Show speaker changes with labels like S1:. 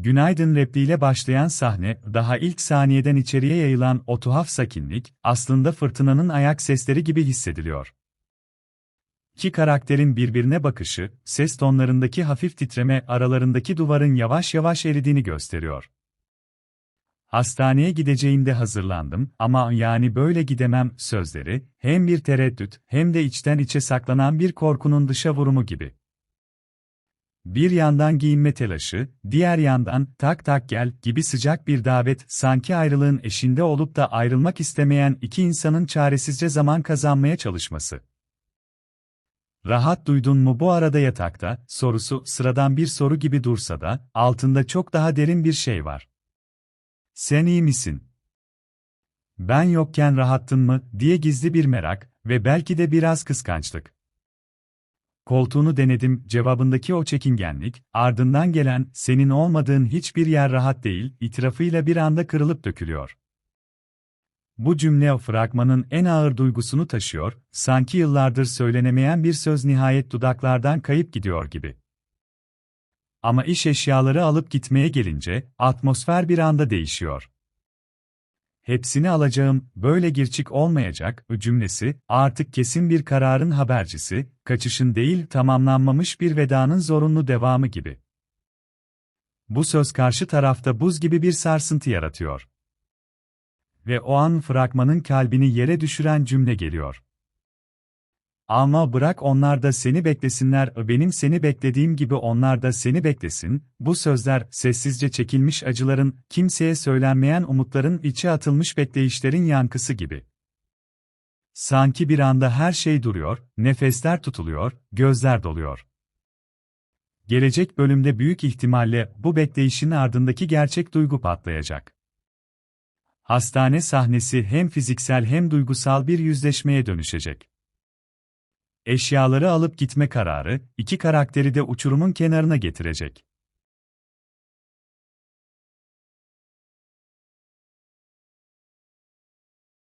S1: Günaydın repliğiyle başlayan sahne, daha ilk saniyeden içeriye yayılan o tuhaf sakinlik, aslında fırtınanın ayak sesleri gibi hissediliyor. İki karakterin birbirine bakışı, ses tonlarındaki hafif titreme aralarındaki duvarın yavaş yavaş eridiğini gösteriyor. Hastaneye gideceğimde hazırlandım ama yani böyle gidemem sözleri, hem bir tereddüt hem de içten içe saklanan bir korkunun dışa vurumu gibi. Bir yandan giyinme telaşı, diğer yandan tak tak gel gibi sıcak bir davet sanki ayrılığın eşinde olup da ayrılmak istemeyen iki insanın çaresizce zaman kazanmaya çalışması. Rahat duydun mu bu arada yatakta, sorusu sıradan bir soru gibi dursa da, altında çok daha derin bir şey var. Sen iyi misin? Ben yokken rahattın mı, diye gizli bir merak ve belki de biraz kıskançlık. Koltuğunu denedim cevabındaki o çekingenlik, ardından gelen senin olmadığın hiçbir yer rahat değil itirafıyla bir anda kırılıp dökülüyor. Bu cümle o fragmanın en ağır duygusunu taşıyor, sanki yıllardır söylenemeyen bir söz nihayet dudaklardan kayıp gidiyor gibi. Ama iş eşyaları alıp gitmeye gelince, atmosfer bir anda değişiyor. Hepsini alacağım, böyle girçik olmayacak, cümlesi, artık kesin bir kararın habercisi, kaçışın değil tamamlanmamış bir vedanın zorunlu devamı gibi. Bu söz karşı tarafta buz gibi bir sarsıntı yaratıyor. Ve o an fragmanın kalbini yere düşüren cümle geliyor. Ama bırak onlar da seni beklesinler, benim seni beklediğim gibi onlar da seni beklesin. Bu sözler sessizce çekilmiş acıların, kimseye söylenmeyen umutların içe atılmış bekleyişlerin yankısı gibi. Sanki bir anda her şey duruyor, nefesler tutuluyor, gözler doluyor. Gelecek bölümde büyük ihtimalle bu bekleyişin ardındaki gerçek duygu patlayacak. Hastane sahnesi hem fiziksel hem duygusal bir yüzleşmeye dönüşecek. Eşyaları alıp gitme kararı, iki karakteri de uçurumun kenarına getirecek.